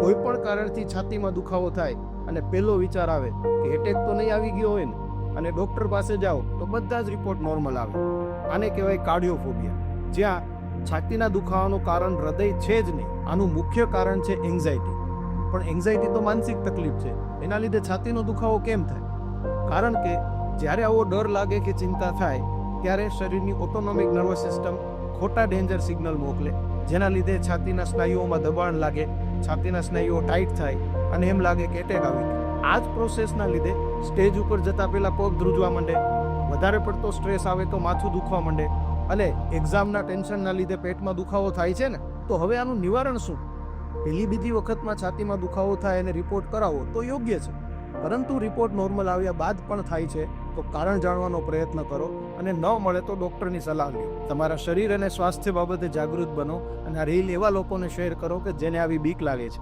કોઈ પણ કારણથી છાતીમાં દુખાવો થાય અને પહેલો વિચાર આવે કે એટેક તો નહીં આવી ગયો હોય ને, અને ડૉક્ટર પાસે જાઓ તો બધા જ રિપોર્ટ નોર્મલ આવે. આને કહેવાય કાર્ડિયોફોબિયા. જ્યાં છાતીના દુખાવાનું કારણ હૃદય છે જ નહીં, આનું મુખ્ય કારણ છે એન્ઝાયટી પણ એન્ઝાયટી તો માનસિક તકલીફ છે, એના લીધે છાતીનો દુખાવો કેમ થાય? કારણ કે જ્યારે આવો ડર લાગે કે ચિંતા થાય, ત્યારે શરીરની ઓટોનોમિક નર્વસ સિસ્ટમ ખોટા ડેન્જર સિગ્નલ મોકલે, જેના લીધે છાતીના સ્નાયુઓમાં દબાણ લાગે છાતીના સ્નાયુઓ ટાઈટ થાય અને એમ લાગે કે એટેક આવી ગયો. આ જ પ્રોસેસના લીધે સ્ટેજ ઉપર જતા પહેલાં પગ ધ્રુજવા માંડે, વધારે પડતો સ્ટ્રેસ આવે તો માથું દુખવા માંડે અને એક્ઝામના ટેન્શનના લીધે પેટમાં દુખાવો થાય છે ને, તો હવે આનું નિવારણ શું? પહેલી બીજી વખતમાં છાતીમાં દુખાવો થાય અને રિપોર્ટ કરાવો તો યોગ્ય છે. પરંતુ રિપોર્ટ નોર્મલ આવ્યા બાદ પણ થાય છે, તો કારણ જાણવાનો પ્રયત્ન કરો અને ન મળે તો ડૉક્ટરની સલાહ લો. તમારા શરીર અને સ્વાસ્થ્ય બાબતે જાગૃત બનો અને આ રીલ એવા લોકોને શેર કરો કે જેને આવી બીક લાગે છે.